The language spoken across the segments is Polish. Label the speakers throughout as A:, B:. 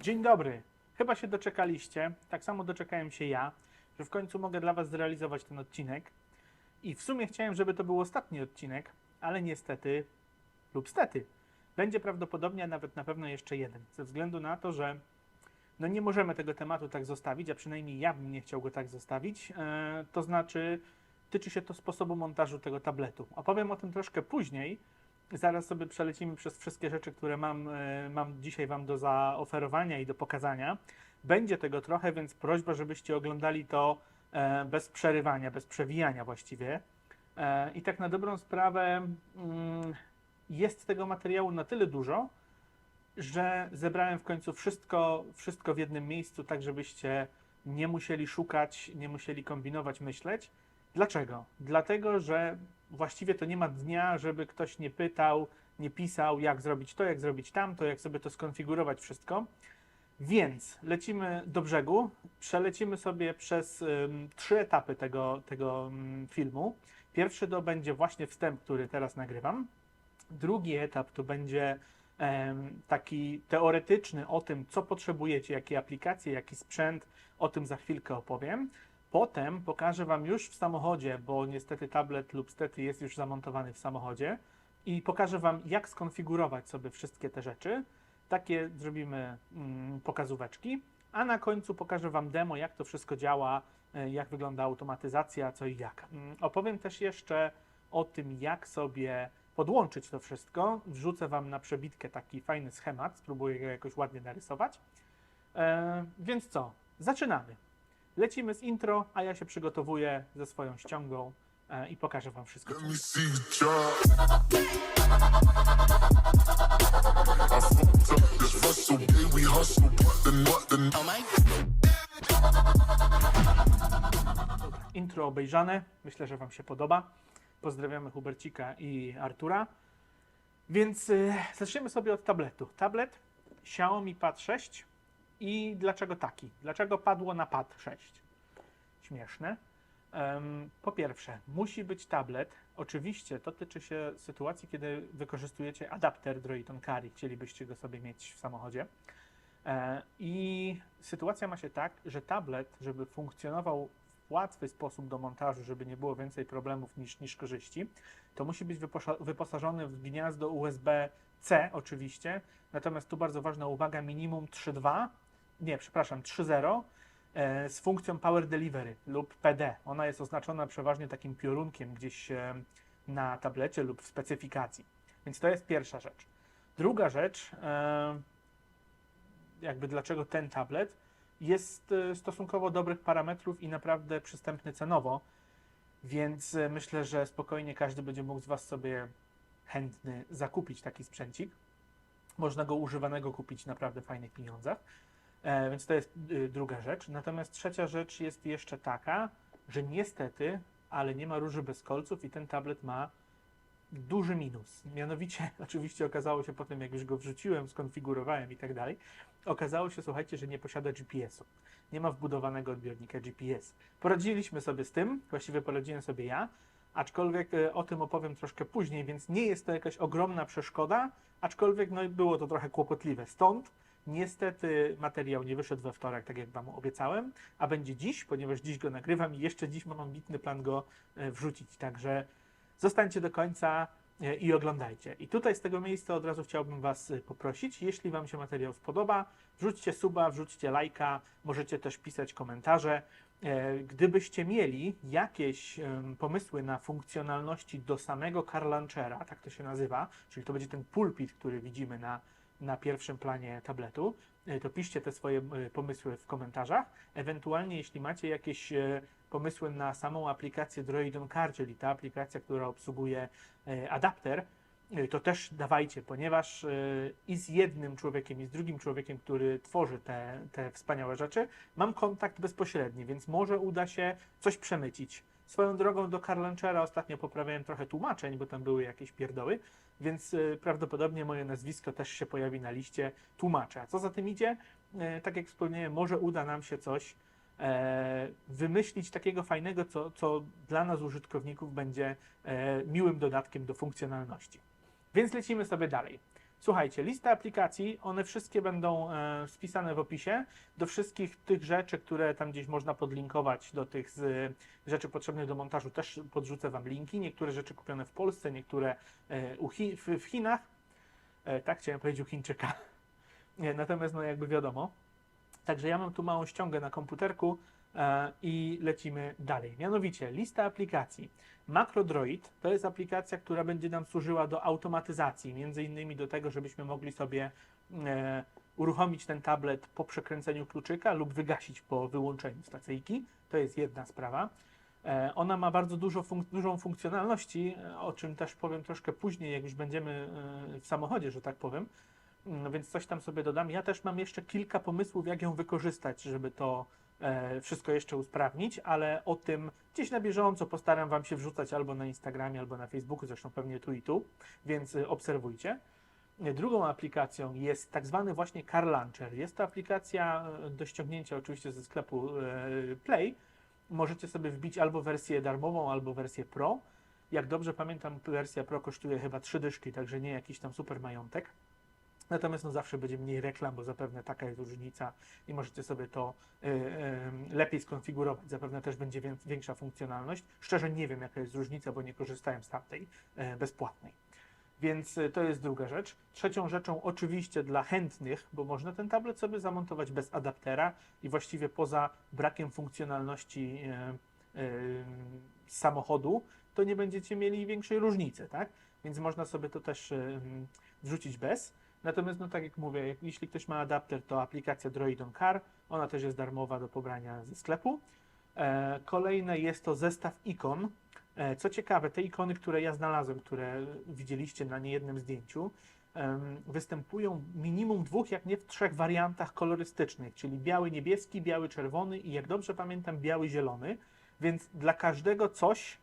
A: Dzień dobry. Chyba się doczekaliście. Tak samo doczekałem się ja, że w końcu mogę dla Was zrealizować ten odcinek. I w sumie chciałem, żeby to był ostatni odcinek, ale niestety lub stety będzie prawdopodobnie, a nawet na pewno jeszcze jeden. Ze względu na to, że no nie możemy tego tematu tak zostawić, a przynajmniej ja bym nie chciał go tak zostawić. E, to znaczy, tyczy się to sposobu montażu tego tabletu. Opowiem o tym troszkę później. Zaraz sobie przelecimy przez wszystkie rzeczy, które mam, e, mam dzisiaj Wam do zaoferowania i do pokazania. Będzie tego trochę, więc prośba, żebyście oglądali to e, bez przerywania, bez przewijania właściwie. E, I tak na dobrą sprawę mm, jest tego materiału na tyle dużo, że zebrałem w końcu wszystko, wszystko w jednym miejscu, tak żebyście nie musieli szukać, nie musieli kombinować, myśleć. Dlaczego? Dlatego, że właściwie to nie ma dnia, żeby ktoś nie pytał, nie pisał, jak zrobić to, jak zrobić tamto, jak sobie to skonfigurować wszystko. Więc lecimy do brzegu, przelecimy sobie przez ym, trzy etapy tego, tego ym, filmu. Pierwszy to będzie właśnie wstęp, który teraz nagrywam. Drugi etap to będzie em, taki teoretyczny o tym, co potrzebujecie, jakie aplikacje, jaki sprzęt, o tym za chwilkę opowiem. Potem pokażę Wam już w samochodzie, bo niestety tablet lub stety jest już zamontowany w samochodzie i pokażę Wam, jak skonfigurować sobie wszystkie te rzeczy. Takie zrobimy mm, pokazóweczki, a na końcu pokażę Wam demo, jak to wszystko działa, e, jak wygląda automatyzacja, co i jak. Mm, Opowiem też jeszcze o tym, jak sobie podłączyć to wszystko. Wrzucę Wam na przebitkę taki fajny schemat, spróbuję go jakoś ładnie narysować. E, więc co? Zaczynamy. Lecimy z intro, a ja się przygotowuję ze swoją ściągą e, i pokażę Wam wszystko. Intro obejrzane. Myślę, że Wam się podoba. Pozdrawiamy Hubercika i Artura. Więc y, zaczniemy sobie od tabletu. Tablet Xiaomi Pad 6 i dlaczego taki? Dlaczego padło na Pad 6? Śmieszne. Po pierwsze, musi być tablet. Oczywiście to tyczy się sytuacji, kiedy wykorzystujecie adapter Droid on Carry, chcielibyście go sobie mieć w samochodzie. E, I sytuacja ma się tak, że tablet, żeby funkcjonował w łatwy sposób do montażu, żeby nie było więcej problemów niż, niż korzyści, to musi być wyposażony w gniazdo USB-C oczywiście. Natomiast tu bardzo ważna uwaga, minimum 3.2, nie, przepraszam, 3.0 e, z funkcją Power Delivery lub PD. Ona jest oznaczona przeważnie takim piorunkiem gdzieś e, na tablecie lub w specyfikacji. Więc to jest pierwsza rzecz. Druga rzecz, e, jakby dlaczego ten tablet, jest stosunkowo dobrych parametrów i naprawdę przystępny cenowo, więc myślę, że spokojnie każdy będzie mógł z Was sobie chętny zakupić taki sprzęcik. Można go używanego kupić naprawdę fajnych pieniądzach. E, więc to jest y, druga rzecz. Natomiast trzecia rzecz jest jeszcze taka, że niestety, ale nie ma róży bez kolców i ten tablet ma duży minus. Mianowicie, oczywiście okazało się potem, jak już go wrzuciłem, skonfigurowałem i tak dalej, okazało się, słuchajcie, że nie posiada GPS-u. Nie ma wbudowanego odbiornika GPS. Poradziliśmy sobie z tym, właściwie poradziłem sobie ja, aczkolwiek e, o tym opowiem troszkę później, więc nie jest to jakaś ogromna przeszkoda, aczkolwiek no, było to trochę kłopotliwe. Stąd niestety materiał nie wyszedł we wtorek, tak jak Wam obiecałem, a będzie dziś, ponieważ dziś go nagrywam i jeszcze dziś mam ambitny plan go e, wrzucić, także zostańcie do końca e, i oglądajcie. I tutaj z tego miejsca od razu chciałbym Was e, poprosić, jeśli Wam się materiał spodoba, wrzućcie suba, wrzućcie lajka, możecie też pisać komentarze. Gdybyście mieli jakieś pomysły na funkcjonalności do samego car launchera, tak to się nazywa, czyli to będzie ten pulpit, który widzimy na, na pierwszym planie tabletu, e, to piszcie te swoje e, pomysły w komentarzach. Ewentualnie, jeśli macie jakieś e, pomysły na samą aplikację Droid on Car, czyli ta aplikacja, która obsługuje adapter, to też dawajcie, ponieważ i z jednym człowiekiem, i z drugim człowiekiem, który tworzy te, te wspaniałe rzeczy, mam kontakt bezpośredni, więc może uda się coś przemycić. Swoją drogą do Car Launchera ostatnio poprawiałem trochę tłumaczeń, bo tam były jakieś pierdoły, więc e, prawdopodobnie moje nazwisko też się pojawi na liście tłumacza. Co za tym idzie? E, Tak jak wspomniałem, może uda nam się coś e, wymyślić takiego fajnego, co, co dla nas użytkowników będzie miłym dodatkiem do funkcjonalności. Więc lecimy sobie dalej. Słuchajcie, lista aplikacji, one wszystkie będą e, spisane w opisie. Do wszystkich tych rzeczy, które tam gdzieś można podlinkować, do tych z, rzeczy potrzebnych do montażu, też podrzucę Wam linki. Niektóre rzeczy kupione w Polsce, niektóre e, w, Chinach. E, tak, chciałem powiedzieć u Chińczyka. Natomiast, no jakby wiadomo. Także ja mam tu małą ściągę na komputerku e, i lecimy dalej. Mianowicie, lista aplikacji. MacroDroid to jest aplikacja, która będzie nam służyła do automatyzacji, między innymi do tego, żebyśmy mogli sobie e, uruchomić ten tablet po przekręceniu kluczyka lub wygasić po wyłączeniu stacyjki. To jest jedna sprawa. E, ona ma bardzo dużo funk- dużą funkcjonalności, o czym też powiem troszkę później, jak już będziemy w samochodzie, że tak powiem. No więc coś tam sobie dodam. Ja też mam jeszcze kilka pomysłów, jak ją wykorzystać, żeby to e, wszystko jeszcze usprawnić, ale o tym gdzieś na bieżąco postaram Wam się wrzucać albo na Instagramie, albo na Facebooku, zresztą pewnie tu i tu, więc e, obserwujcie. E, Drugą aplikacją jest tak zwany właśnie Car Launcher. Jest to aplikacja e, do ściągnięcia oczywiście ze sklepu Play. Możecie sobie wbić albo wersję darmową, albo wersję Pro. Jak dobrze pamiętam, wersja Pro kosztuje chyba trzy dyszki, także nie jakiś tam super majątek. Natomiast no, zawsze będzie mniej reklam, bo zapewne taka jest różnica i możecie sobie to y, y, lepiej skonfigurować. Zapewne też będzie wię- większa funkcjonalność. Szczerze nie wiem, jaka jest różnica, bo nie korzystałem z tamtej y, bezpłatnej. Więc y, to jest druga rzecz. Trzecią rzeczą, oczywiście dla chętnych, bo można ten tablet sobie zamontować bez adaptera i właściwie poza brakiem funkcjonalności y, y, samochodu, to nie będziecie mieli większej różnicy, tak? Więc można sobie to też wrzucić bez. Natomiast, no tak jak mówię, jak, jeśli ktoś ma adapter, to aplikacja Droid on Car, ona też jest darmowa do pobrania ze sklepu. E, kolejne jest to zestaw ikon. E, co ciekawe, te ikony, które ja znalazłem, które widzieliście na niejednym zdjęciu, em, występują minimum dwóch, jak nie w trzech wariantach kolorystycznych, czyli biały, niebieski, biały, czerwony i jak dobrze pamiętam, biały, zielony. Więc dla każdego coś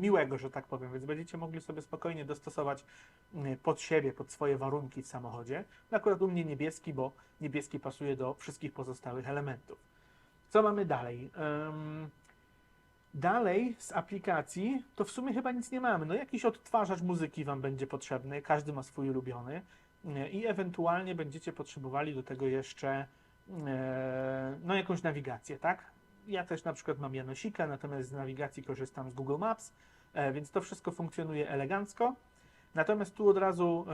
A: miłego, że tak powiem, więc będziecie mogli sobie spokojnie dostosować y, pod siebie, pod swoje warunki w samochodzie. No Akurat u mnie niebieski, bo niebieski pasuje do wszystkich pozostałych elementów. Co mamy dalej? Dalej z aplikacji to w sumie chyba nic nie mamy. No jakiś odtwarzacz muzyki Wam będzie potrzebny, każdy ma swój ulubiony y, i ewentualnie będziecie potrzebowali do tego jeszcze e, no jakąś nawigację, tak? Ja też na przykład mam Janosika, natomiast z nawigacji korzystam z Google Maps, e, więc to wszystko funkcjonuje elegancko. Natomiast tu od razu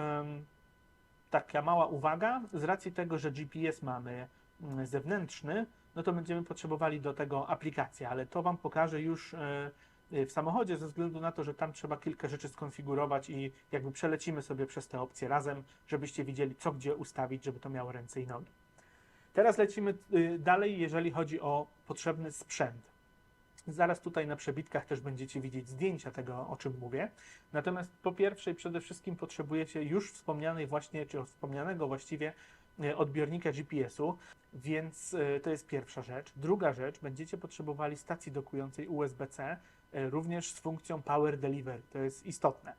A: taka mała uwaga, z racji tego, że GPS mamy mm, zewnętrzny, no to będziemy potrzebowali do tego aplikację, ale to Wam pokażę już e, w samochodzie, ze względu na to, że tam trzeba kilka rzeczy skonfigurować i jakby przelecimy sobie przez te opcje razem, żebyście widzieli, co gdzie ustawić, żeby to miało ręce i nogi. Teraz lecimy y, dalej, jeżeli chodzi o potrzebny sprzęt. Zaraz tutaj na przebitkach też będziecie widzieć zdjęcia tego, o czym mówię. Natomiast po pierwsze i przede wszystkim potrzebujecie już wspomnianej właśnie, czy wspomnianego właściwie e, odbiornika GPS-u, więc e, to jest pierwsza rzecz. Druga rzecz, będziecie potrzebowali stacji dokującej USB-C, również z funkcją Power Delivery. To jest istotne.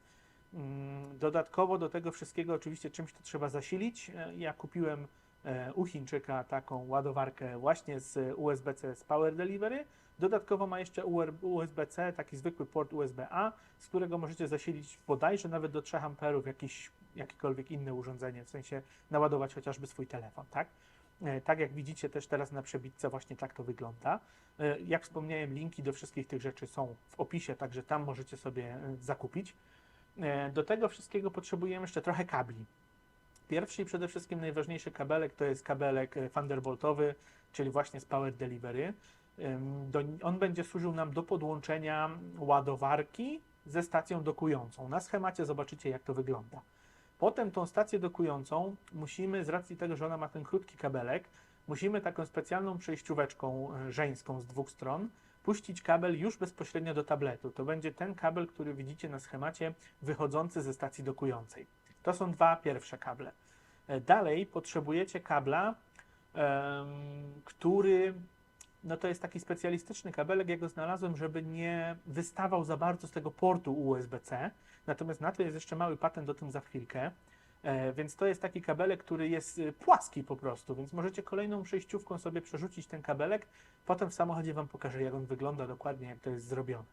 A: Mm, Dodatkowo do tego wszystkiego oczywiście czymś to trzeba zasilić. Ja kupiłem u Chińczyka taką ładowarkę właśnie z USB-C z Power Delivery. Dodatkowo ma jeszcze USB-C, taki zwykły port USB-A, z którego możecie zasilić bodajże nawet do 3 amperów jakiś, jakiekolwiek inne urządzenie, w sensie naładować chociażby swój telefon, tak? E, Tak jak widzicie też teraz na przebitce właśnie tak to wygląda. E, Jak wspomniałem, linki do wszystkich tych rzeczy są w opisie, także tam możecie sobie e, zakupić. E, Do tego wszystkiego potrzebujemy jeszcze trochę kabli. Pierwszy i przede wszystkim najważniejszy kabelek to jest kabelek e, Thunderboltowy, czyli właśnie z Power Delivery. Do, on będzie służył nam do podłączenia ładowarki ze stacją dokującą. Na schemacie zobaczycie, jak to wygląda. Potem tą stację dokującą musimy, z racji tego, że ona ma ten krótki kabelek, musimy taką specjalną przejścióweczką e, żeńską z dwóch stron puścić kabel już bezpośrednio do tabletu. To będzie ten kabel, który widzicie na schemacie, wychodzący ze stacji dokującej. To są dwa pierwsze kable. E, Dalej potrzebujecie kabla, który no to jest taki specjalistyczny kabelek, ja go znalazłem, żeby nie wystawał za bardzo z tego portu USB-C. Natomiast na to jest jeszcze mały patent, o tym za chwilkę. E, więc to jest taki kabelek, który jest y, płaski po prostu, więc możecie kolejną przejściówką sobie przerzucić ten kabelek. Potem w samochodzie Wam pokażę, jak on wygląda dokładnie, jak to jest zrobione.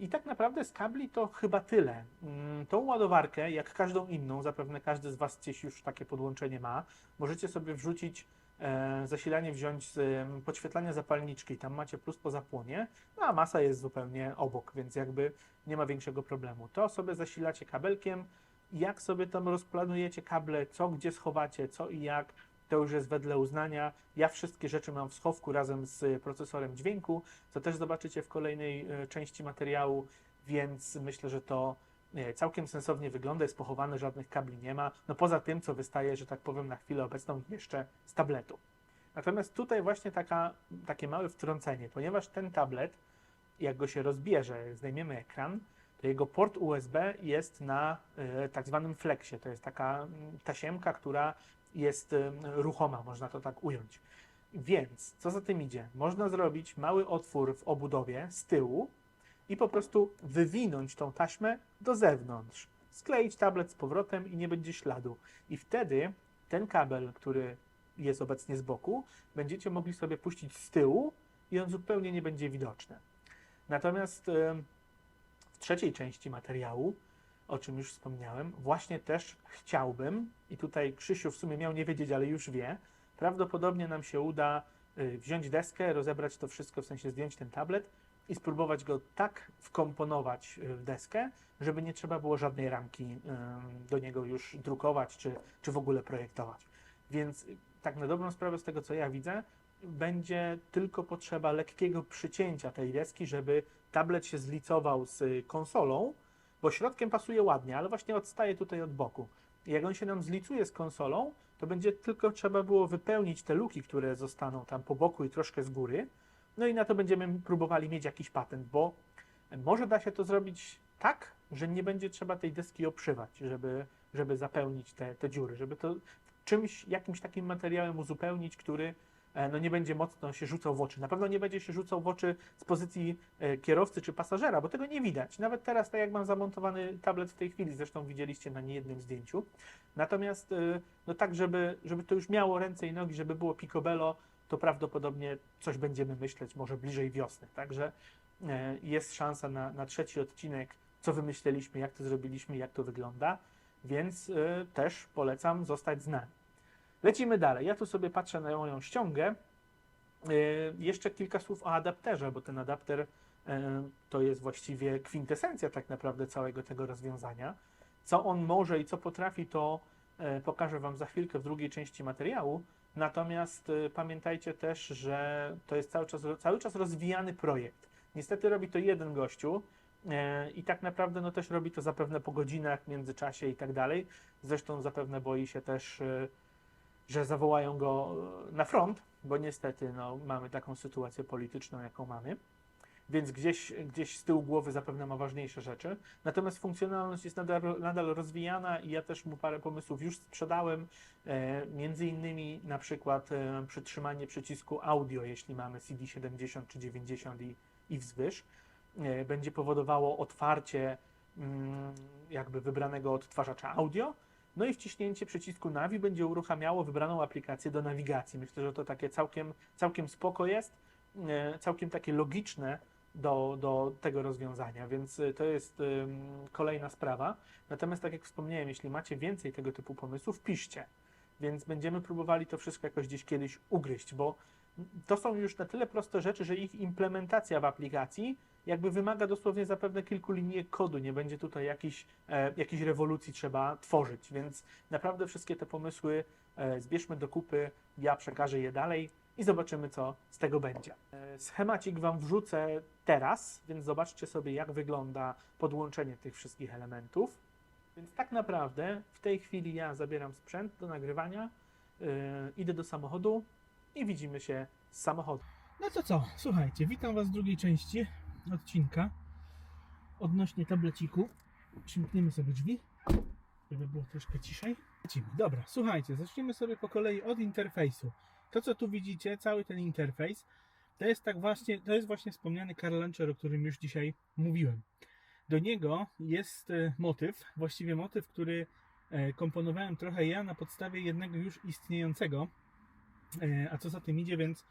A: I tak naprawdę z kabli to chyba tyle. Mm, Tą ładowarkę, jak każdą inną, zapewne każdy z Was gdzieś już takie podłączenie ma, możecie sobie wrzucić e, zasilanie, wziąć z podświetlania zapalniczki, tam macie plus po zapłonie, no a masa jest zupełnie obok, więc jakby nie ma większego problemu. To sobie zasilacie kabelkiem, jak sobie tam rozplanujecie kable, co gdzie schowacie, co i jak, to już jest wedle uznania. Ja wszystkie rzeczy mam w schowku razem z procesorem dźwięku, co też zobaczycie w kolejnej e, części materiału, więc myślę, że to e, całkiem sensownie wygląda, jest pochowane, żadnych kabli nie ma, no poza tym, co wystaje, że tak powiem, na chwilę obecną jeszcze z tabletu. Natomiast tutaj właśnie taka, takie małe wtrącenie, ponieważ ten tablet, jak go się rozbierze, zdejmiemy ekran, to jego port USB jest na e, tak zwanym flexie. To jest taka mm, tasiemka, która jest e, ruchoma, można to tak ująć. Więc co za tym idzie? Można zrobić mały otwór w obudowie z tyłu i po prostu wywinąć tą taśmę do zewnątrz. Skleić tablet z powrotem i nie będzie śladu. I wtedy ten kabel, który jest obecnie z boku, będziecie mogli sobie puścić z tyłu i on zupełnie nie będzie widoczny. Natomiast em, w trzeciej części materiału, o czym już wspomniałem, właśnie też chciałbym, i tutaj Krzysiu w sumie miał nie wiedzieć, ale już wie, prawdopodobnie nam się uda y, wziąć deskę, rozebrać to wszystko, w sensie zdjąć ten tablet i spróbować go tak wkomponować y, w deskę, żeby nie trzeba było żadnej ramki ym, do niego już drukować, czy, czy w ogóle projektować. Więc y, tak na dobrą sprawę, z tego co ja widzę, będzie tylko potrzeba lekkiego przycięcia tej deski, żeby tablet się zlicował z y, konsolą, bo środkiem pasuje ładnie, ale właśnie odstaje tutaj od boku. Jak on się nam zlicuje z konsolą, to będzie tylko trzeba było wypełnić te luki, które zostaną tam po boku i troszkę z góry. No i na to będziemy próbowali mieć jakiś patent, bo może da się to zrobić tak, że nie będzie trzeba tej deski obszywać, żeby, żeby zapełnić te, te dziury, żeby to czymś, jakimś takim materiałem uzupełnić, który no nie będzie mocno się rzucał w oczy. Na pewno nie będzie się rzucał w oczy z pozycji e, kierowcy czy pasażera, bo tego nie widać. Nawet teraz, tak jak mam zamontowany tablet w tej chwili, zresztą widzieliście na niejednym zdjęciu. Natomiast e, no tak, żeby, żeby to już miało ręce i nogi, żeby było picobello, to prawdopodobnie coś będziemy myśleć może bliżej wiosny. Także e, jest szansa na, na trzeci odcinek, co wymyśleliśmy, jak to zrobiliśmy, jak to wygląda, więc e, też polecam zostać z nami. Lecimy dalej. Ja tu sobie patrzę na moją ściągę. E, Jeszcze kilka słów o adapterze, bo ten adapter e, to jest właściwie kwintesencja tak naprawdę całego tego rozwiązania. Co on może i co potrafi, to e, pokażę Wam za chwilkę w drugiej części materiału. Natomiast pamiętajcie też, że to jest cały czas, cały czas rozwijany projekt. Niestety robi to jeden gościu i tak naprawdę no, też robi to zapewne po godzinach, międzyczasie i tak dalej. Zresztą zapewne boi się też, że zawołają go e, na front, bo niestety no, mamy taką sytuację polityczną, jaką mamy. Więc gdzieś, gdzieś z tyłu głowy zapewne ma ważniejsze rzeczy. Natomiast funkcjonalność jest nadal, nadal rozwijana i ja też mu parę pomysłów już sprzedałem. E, między innymi na przykład e, przytrzymanie przycisku audio, jeśli mamy CD 70 czy 90 i, i wzwyż, e, będzie powodowało otwarcie mm, jakby wybranego odtwarzacza audio. No i wciśnięcie przycisku Navi będzie uruchamiało wybraną aplikację do nawigacji. Myślę, że to takie całkiem, całkiem spoko jest, e, całkiem takie logiczne do, do tego rozwiązania, więc e, to jest ym, kolejna sprawa. Natomiast tak jak wspomniałem, jeśli macie więcej tego typu pomysłów, piszcie. Więc będziemy próbowali to wszystko jakoś gdzieś kiedyś ugryźć, bo to są już na tyle proste rzeczy, że ich implementacja w aplikacji jakby wymaga dosłownie zapewne kilku linii kodu. Nie będzie tutaj jakiejś, e, jakiejś rewolucji trzeba tworzyć, więc naprawdę wszystkie te pomysły e, zbierzmy do kupy, ja przekażę je dalej i zobaczymy, co z tego będzie. E, schemacik Wam wrzucę teraz, więc zobaczcie sobie, jak wygląda podłączenie tych wszystkich elementów. Więc tak naprawdę w tej chwili ja zabieram sprzęt do nagrywania, yy, idę do samochodu i widzimy się z samochodu. No to co, słuchajcie, witam Was w drugiej części odcinka odnośnie tableciku. Przymkniemy sobie drzwi, żeby było troszkę ciszej. Dobra, słuchajcie, zaczniemy sobie po kolei od interfejsu. To, co tu widzicie, cały ten interfejs, to jest tak właśnie, to jest właśnie wspomniany Carl Launcher, o którym już dzisiaj mówiłem. Do niego jest e, motyw, właściwie motyw, który e, komponowałem trochę ja na podstawie jednego już istniejącego. E, A co za tym idzie, więc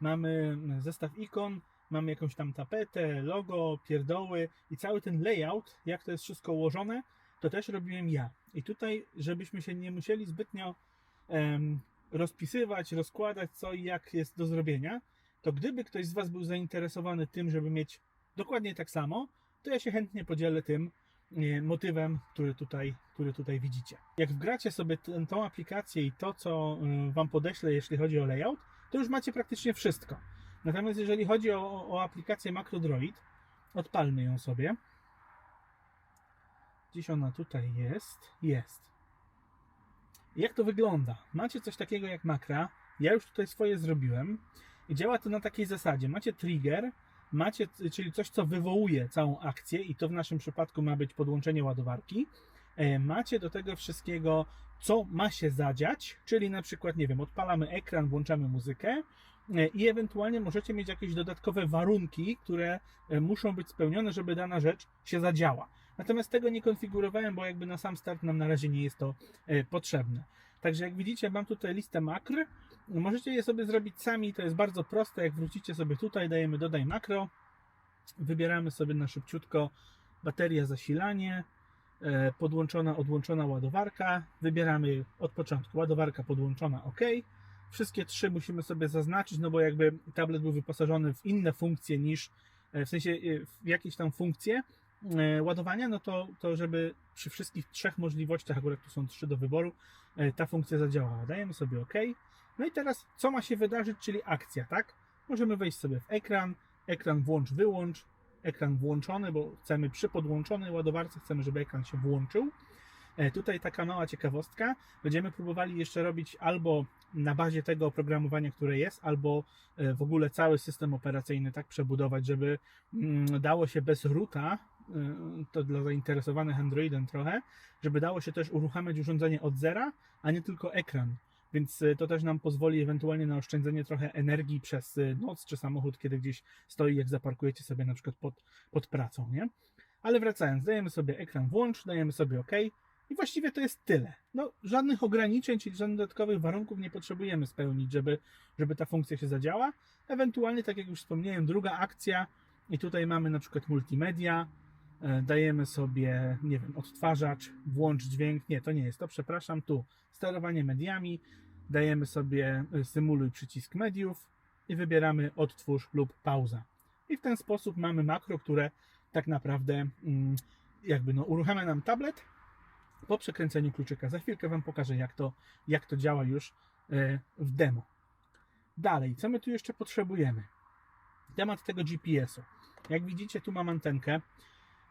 A: mamy zestaw ikon, mamy jakąś tam tapetę, logo, pierdoły i cały ten layout, jak to jest wszystko ułożone, to też robiłem ja. I tutaj, żebyśmy się nie musieli zbytnio em, rozpisywać, rozkładać co i jak jest do zrobienia, to gdyby ktoś z Was był zainteresowany tym, żeby mieć dokładnie tak samo, to ja się chętnie podzielę tym e, motywem, który tutaj, który tutaj widzicie. Jak wgracie sobie tę- aplikację i to, co e, Wam podeślę, jeśli chodzi o layout, to już macie praktycznie wszystko. Natomiast jeżeli chodzi o, o aplikację MacroDroid, odpalmy ją sobie. Gdzieś ona tutaj jest. Jest. Jak to wygląda? Macie coś takiego jak makra. Ja już tutaj swoje zrobiłem. I działa to na takiej zasadzie. Macie trigger, macie, czyli coś, co wywołuje całą akcję, i to w naszym przypadku ma być podłączenie ładowarki. E, Macie do tego wszystkiego, co ma się zadziać, czyli na przykład, nie wiem, odpalamy ekran, włączamy muzykę i ewentualnie możecie mieć jakieś dodatkowe warunki, które e, muszą być spełnione, żeby dana rzecz się zadziała. Natomiast tego nie konfigurowałem, bo jakby na sam start nam na razie nie jest to e, potrzebne. Także jak widzicie, mam tutaj listę makr. Możecie je sobie zrobić sami, to jest bardzo proste. Jak wrócicie sobie tutaj, dajemy dodaj makro, wybieramy sobie na szybciutko bateria, zasilanie, e, podłączona, odłączona ładowarka. Wybieramy od początku ładowarka podłączona, OK. Wszystkie trzy musimy sobie zaznaczyć, no bo jakby tablet był wyposażony w inne funkcje niż, e, w sensie e, w jakieś tam funkcje e, ładowania, no to, to żeby przy wszystkich trzech możliwościach, akurat tu są trzy do wyboru, ta funkcja zadziałała. Dajemy sobie OK. No i teraz co ma się wydarzyć, czyli akcja, tak? Możemy wejść sobie w ekran, ekran włącz, wyłącz, ekran włączony, bo chcemy przy podłączonej ładowarce, chcemy, żeby ekran się włączył. E, Tutaj taka mała ciekawostka. Będziemy próbowali jeszcze robić albo na bazie tego oprogramowania, które jest, albo e, w ogóle cały system operacyjny tak przebudować, żeby mm, dało się bez roota, e, to dla zainteresowanych Androidem trochę, żeby dało się też uruchamiać urządzenie od zera, a nie tylko ekran. Więc to też nam pozwoli ewentualnie na oszczędzenie trochę energii przez noc czy samochód, kiedy gdzieś stoi, jak zaparkujecie sobie na przykład pod, pod pracą, nie? Ale wracając, dajemy sobie ekran włącz, dajemy sobie OK i właściwie to jest tyle. No, żadnych ograniczeń, czyli żadnych dodatkowych warunków nie potrzebujemy spełnić, żeby, żeby ta funkcja się zadziała. Ewentualnie, tak jak już wspomniałem, druga akcja i tutaj mamy na przykład multimedia, e, dajemy sobie, nie wiem, odtwarzacz, włącz dźwięk, nie, to nie jest to, przepraszam, tu sterowanie mediami, dajemy sobie e, symuluj przycisk mediów i wybieramy odtwórz lub pauza. I w ten sposób mamy makro, które tak naprawdę mm, jakby no, uruchamia nam tablet po przekręceniu kluczyka. Za chwilkę Wam pokażę, jak to, jak to działa już e, w demo. Dalej, co my tu jeszcze potrzebujemy? Temat tego GPS-u. Jak widzicie, tu mam antenkę.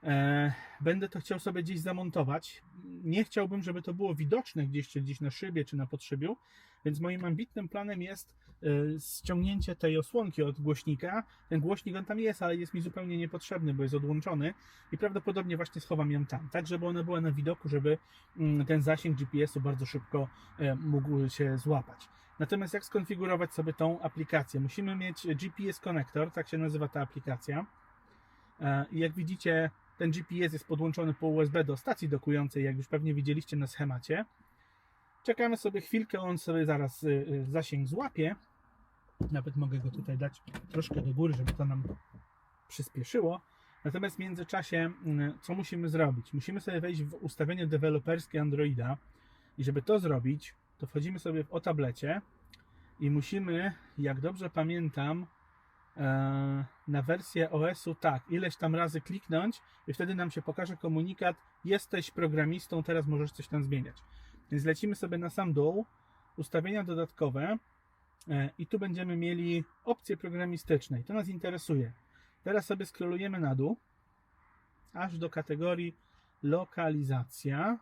A: E, będę to chciał sobie gdzieś zamontować. Nie chciałbym, żeby to było widoczne gdzieś, czy gdzieś na szybie, czy na podszybiu, więc moim ambitnym planem jest e, ściągnięcie tej osłonki od głośnika. Ten głośnik on tam jest, ale jest mi zupełnie niepotrzebny, bo jest odłączony i prawdopodobnie właśnie schowam ją tam, tak żeby ona była na widoku, żeby mm, ten zasięg GPS-u bardzo szybko e, mógł się złapać. Natomiast jak skonfigurować sobie tą aplikację? Musimy mieć GPS Connector, tak się nazywa ta aplikacja. I jak widzicie, ten GPS jest podłączony po USB do stacji dokującej, jak już pewnie widzieliście na schemacie. Czekamy sobie chwilkę, on sobie zaraz y, y, zasięg złapie. Nawet mogę go tutaj dać troszkę do góry, żeby to nam przyspieszyło. Natomiast w międzyczasie, mm, co musimy zrobić? Musimy sobie wejść w ustawienie deweloperskie Androida i żeby to zrobić, to wchodzimy sobie w o tablecie i musimy, jak dobrze pamiętam, na wersję OS-u tak, ileś tam razy kliknąć i wtedy nam się pokaże komunikat jesteś programistą, teraz możesz coś tam zmieniać. Więc lecimy sobie na sam dół, ustawienia dodatkowe e, i tu będziemy mieli opcję programistycznej. To nas interesuje. Teraz sobie scrollujemy na dół, aż do kategorii lokalizacja.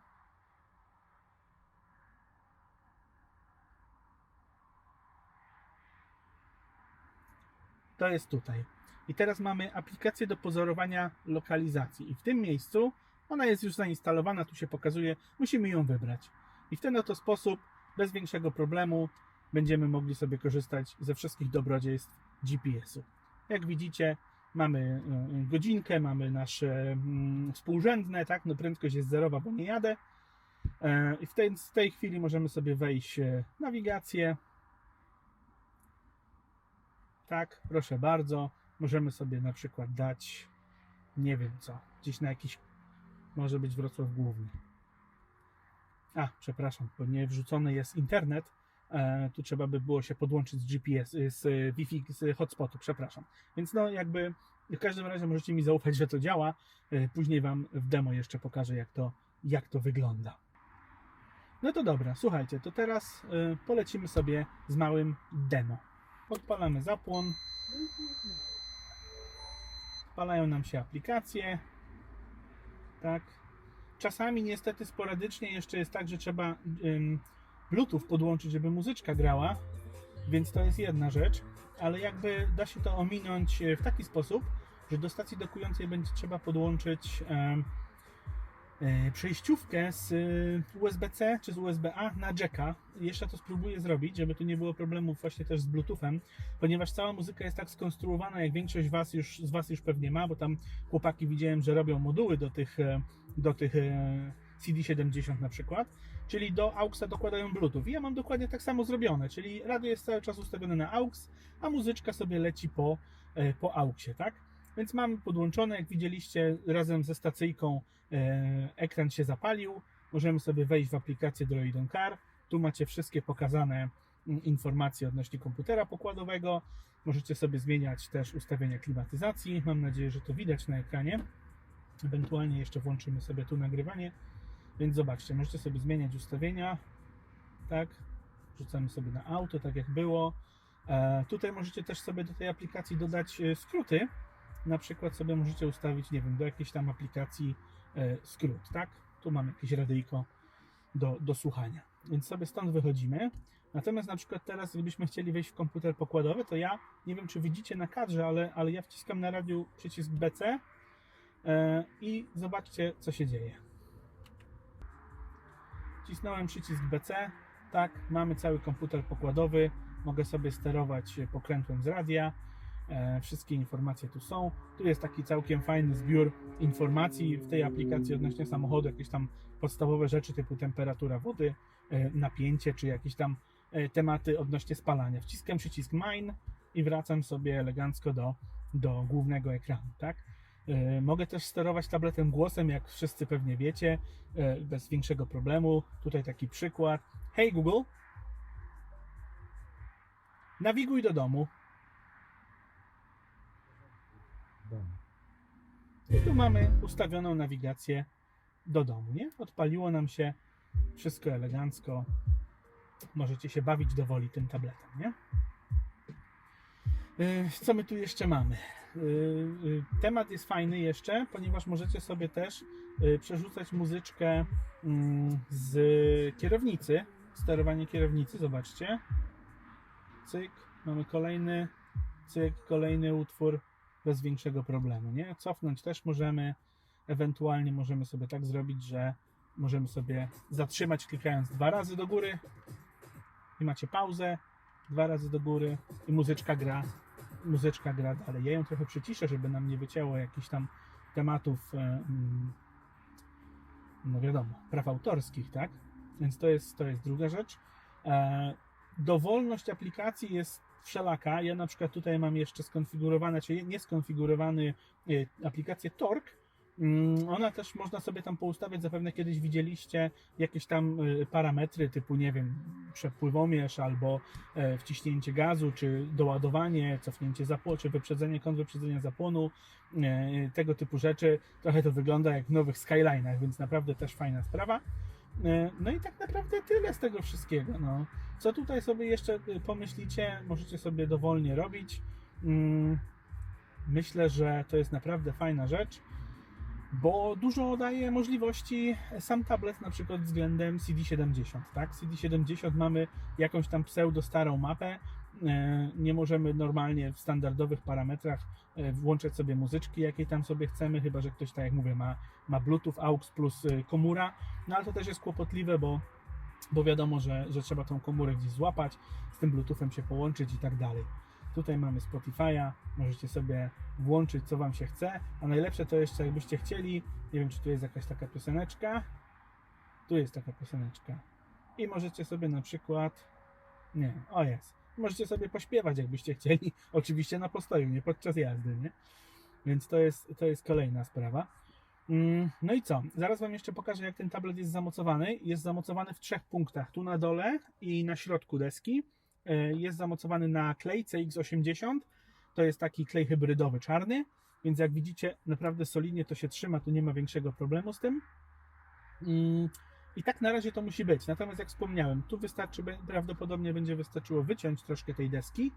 A: To jest tutaj. I teraz mamy aplikację do pozorowania lokalizacji. I w tym miejscu ona jest już zainstalowana, tu się pokazuje, musimy ją wybrać. I w ten oto sposób, bez większego problemu, będziemy mogli sobie korzystać ze wszystkich dobrodziejstw GPS-u. Jak widzicie, mamy e, godzinkę, mamy nasze mm, współrzędne, tak? No prędkość jest zerowa, bo nie jadę. E, I w tej, w tej chwili możemy sobie wejść e, nawigację. Tak, proszę bardzo. możemy sobie na przykład dać, nie wiem co, gdzieś na jakiś, może być Wrocław Główny. A, przepraszam, bo nie wrzucony jest internet. E, tu trzeba by było się podłączyć z GPS, y, z y, Wi-Fi, z hotspotu, przepraszam. Więc no jakby w każdym razie możecie mi zaufać, że to działa. E, Później Wam w demo jeszcze pokażę, jak to, jak to wygląda. No to dobra, słuchajcie, to teraz e, polecimy sobie z małym demo. Odpalamy zapłon. Odpalają nam się aplikacje. Tak. Czasami niestety sporadycznie jeszcze jest tak, że trzeba ym, Bluetooth podłączyć, żeby muzyczka grała, więc to jest jedna rzecz, ale jakby da się to ominąć e, w taki sposób, że do stacji dokującej będzie trzeba podłączyć e, przejściówkę z e, USB-C czy z USB-A na jacka. Jeszcze to spróbuję zrobić, żeby tu nie było problemów właśnie też z Bluetoothem, ponieważ cała muzyka jest tak skonstruowana, jak większość was już, z Was już pewnie ma, bo tam chłopaki widziałem, że robią moduły do tych, e, do tych e, CD70 na przykład, czyli do AUXa dokładają Bluetooth. I ja mam dokładnie tak samo zrobione, czyli radio jest cały czas ustawione na AUX, a muzyczka sobie leci po, e, po AUXie, tak? Więc mamy podłączone, jak widzieliście, razem ze stacyjką e, ekran się zapalił. Możemy sobie wejść w aplikację Droidon Car. Tu macie wszystkie pokazane mm, informacje odnośnie komputera pokładowego. Możecie sobie zmieniać też ustawienia klimatyzacji. Mam nadzieję, że to widać na ekranie. Ewentualnie jeszcze włączymy sobie tu nagrywanie. Więc zobaczcie, możecie sobie zmieniać ustawienia. Tak. Rzucamy sobie na auto, tak jak było. E, tutaj możecie też sobie do tej aplikacji dodać e, skróty. Na przykład sobie możecie ustawić, nie wiem, do jakiejś tam aplikacji e, skrót, tak? Tu mamy jakieś radyjko do, do słuchania. Więc sobie stąd wychodzimy. Natomiast na przykład teraz, gdybyśmy chcieli wejść w komputer pokładowy, to ja, nie wiem czy widzicie na kadrze, ale, ale ja wciskam na radiu przycisk BC e, i zobaczcie, co się dzieje. Wcisnąłem przycisk BC, tak, mamy cały komputer pokładowy, mogę sobie sterować pokrętłem z radia, wszystkie informacje tu są. Tu jest taki całkiem fajny zbiór informacji w tej aplikacji odnośnie samochodu, jakieś tam podstawowe rzeczy typu temperatura wody, e, napięcie, czy jakieś tam e, tematy odnośnie spalania. Wciskam przycisk Mine i wracam sobie elegancko do, do głównego ekranu, tak? E, Mogę też sterować tabletem głosem, jak wszyscy pewnie wiecie, e, bez większego problemu. Tutaj taki przykład. Hej Google, nawiguj do domu. I tu mamy ustawioną nawigację do domu, nie? Odpaliło nam się wszystko elegancko. Możecie się bawić do woli tym tabletem, nie? Yy, Co my tu jeszcze mamy? Yy, yy, Temat jest fajny jeszcze, ponieważ możecie sobie też przerzucać muzyczkę mm, z kierownicy, sterowanie kierownicy, zobaczcie. Cyk, mamy kolejny, cyk, kolejny utwór bez większego problemu, nie? Cofnąć też możemy, ewentualnie możemy sobie tak zrobić, że możemy sobie zatrzymać klikając dwa razy do góry i macie pauzę, dwa razy do góry i muzyczka gra, muzyczka gra dalej. Ja ją trochę przyciszę, żeby nam nie wycięło jakichś tam tematów, no wiadomo, praw autorskich, tak? Więc to jest, to jest druga rzecz. E, Dowolność aplikacji jest wszelaka. Ja na przykład tutaj mam jeszcze skonfigurowane, czy nie skonfigurowany e, aplikację Torque. Mm, Ona też można sobie tam poustawiać, zapewne kiedyś widzieliście jakieś tam y, parametry typu, nie wiem, przepływomierz albo e, wciśnięcie gazu, czy doładowanie, cofnięcie zapłonu, czy wyprzedzenie, kąt wyprzedzenia zapłonu, e, tego typu rzeczy. Trochę to wygląda jak w nowych Skyline'ach, więc naprawdę też fajna sprawa. E, No i tak naprawdę tyle z tego wszystkiego. No. Co tutaj sobie jeszcze y, pomyślicie, możecie sobie dowolnie robić. Mm, Myślę, że to jest naprawdę fajna rzecz bo dużo daje możliwości sam tablet, na przykład względem CD70. Tak? CD70 mamy jakąś tam pseudo starą mapę. E, Nie możemy normalnie w standardowych parametrach e, włączać sobie muzyczki, jakiej tam sobie chcemy, chyba że ktoś, tak jak mówię, ma, ma Bluetooth, AUX plus e, komura. No ale to też jest kłopotliwe, bo, bo wiadomo, że, że trzeba tą komórę gdzieś złapać, z tym Bluetoothem się połączyć i tak dalej. Tutaj mamy Spotify'a, możecie sobie włączyć co Wam się chce, a najlepsze to jeszcze jakbyście chcieli, nie wiem czy tu jest jakaś taka pioseneczka, tu jest taka pioseneczka i możecie sobie na przykład, nie, o jest,
B: możecie sobie pośpiewać, jakbyście chcieli. Oczywiście na postoju, nie podczas jazdy, nie? Więc to jest, to jest kolejna sprawa. Mm, No i co? Zaraz Wam jeszcze pokażę, jak ten tablet jest zamocowany. Jest zamocowany w trzech punktach. Tu na dole i na środku deski. E, Jest zamocowany na klej CX80. To jest taki klej hybrydowy czarny. Więc jak widzicie, naprawdę solidnie to się trzyma, tu nie ma większego problemu z tym. I tak na razie to musi być. Natomiast jak wspomniałem, tu wystarczy, prawdopodobnie będzie wystarczyło wyciąć troszkę tej deski,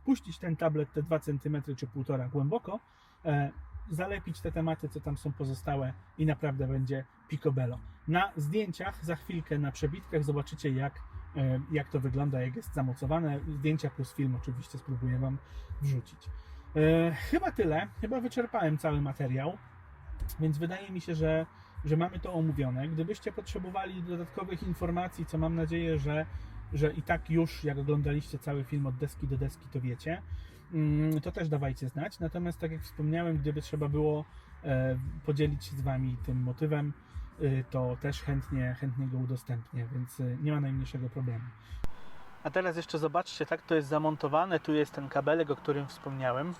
B: wpuścić ten tablet te 2 cm czy 1,5 głęboko, e, zalepić te tematy, co tam są pozostałe i naprawdę będzie picobello. Na zdjęciach za chwilkę na przebitkach zobaczycie jak, e, jak to wygląda, jak jest zamocowane. Zdjęcia plus film oczywiście spróbuję Wam wrzucić. E, chyba tyle. Chyba wyczerpałem cały materiał, więc wydaje mi się, że, że mamy to omówione. Gdybyście potrzebowali dodatkowych informacji, co mam nadzieję, że, że i tak już jak oglądaliście cały film od deski do deski, to wiecie, mm, to też dawajcie znać. Natomiast tak jak wspomniałem, gdyby trzeba było e, podzielić się z Wami tym motywem, y, to też chętnie, chętnie go udostępnię, więc y, nie ma najmniejszego problemu.
A: A teraz jeszcze zobaczcie, tak to jest zamontowane. Tu jest ten kabelek, o którym wspomniałem.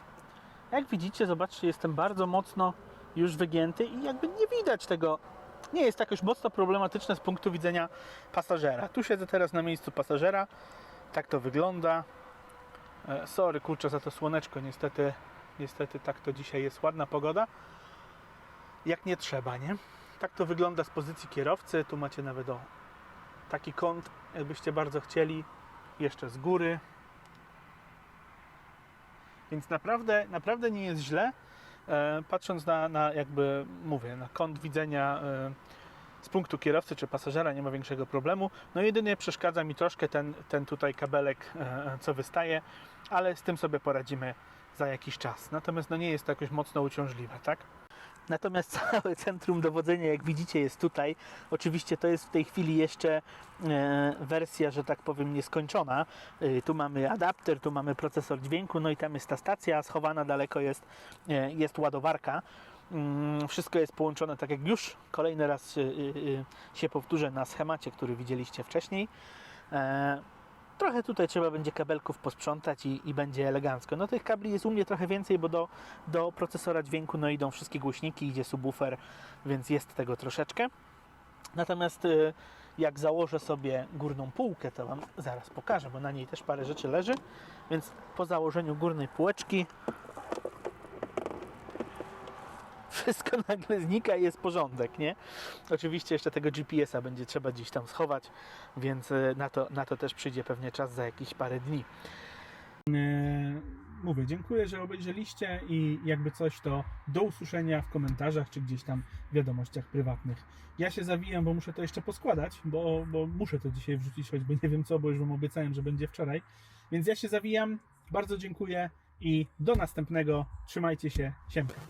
A: Jak widzicie, zobaczcie, jestem bardzo mocno już wygięty i jakby nie widać tego. Nie jest jakoś mocno problematyczne z punktu widzenia pasażera. Tu siedzę teraz na miejscu pasażera. Tak to wygląda. E, Sorry, kurczę, za to słoneczko. Niestety, niestety tak to dzisiaj jest ładna pogoda. Jak nie trzeba, nie? Tak to wygląda z pozycji kierowcy. Tu macie nawet o taki kąt, jakbyście bardzo chcieli jeszcze z góry. Więc naprawdę, naprawdę nie jest źle. E, patrząc na, na jakby mówię, na kąt widzenia e, z punktu kierowcy czy pasażera nie ma większego problemu. No jedynie przeszkadza mi troszkę ten, ten tutaj kabelek, e, co wystaje, ale z tym sobie poradzimy za jakiś czas. Natomiast no nie jest to jakoś mocno uciążliwe, tak? Natomiast całe centrum dowodzenia, jak widzicie, jest tutaj. Oczywiście to jest w tej chwili jeszcze e, wersja, że tak powiem, nieskończona. E, tu mamy adapter, tu mamy procesor dźwięku, no i tam jest ta stacja, schowana daleko jest, e, jest ładowarka. Mm, Wszystko jest połączone tak jak już kolejny raz się powtórzę na schemacie, który widzieliście wcześniej. Trochę tutaj trzeba będzie kabelków posprzątać i, i będzie elegancko. No tych kabli jest u mnie trochę więcej, bo do, do procesora dźwięku no idą wszystkie głośniki, idzie subwoofer, więc jest tego troszeczkę. Natomiast y, jak założę sobie górną półkę, to Wam zaraz pokażę, bo na niej też parę rzeczy leży. Więc po założeniu górnej półeczki wszystko nagle znika i jest porządek, nie? Oczywiście jeszcze tego GPS-a będzie trzeba gdzieś tam schować, więc y, na to, na to też przyjdzie pewnie czas za jakieś parę dni.
B: E, Mówię, dziękuję, że obejrzeliście i jakby coś to do usłyszenia w komentarzach czy gdzieś tam w wiadomościach prywatnych. Ja się zawijam, bo muszę to jeszcze poskładać, bo, bo muszę to dzisiaj wrzucić, choćby nie wiem co, bo już Wam obiecałem, że będzie wczoraj. Więc ja się zawijam, bardzo dziękuję i do następnego. Trzymajcie się, siemka.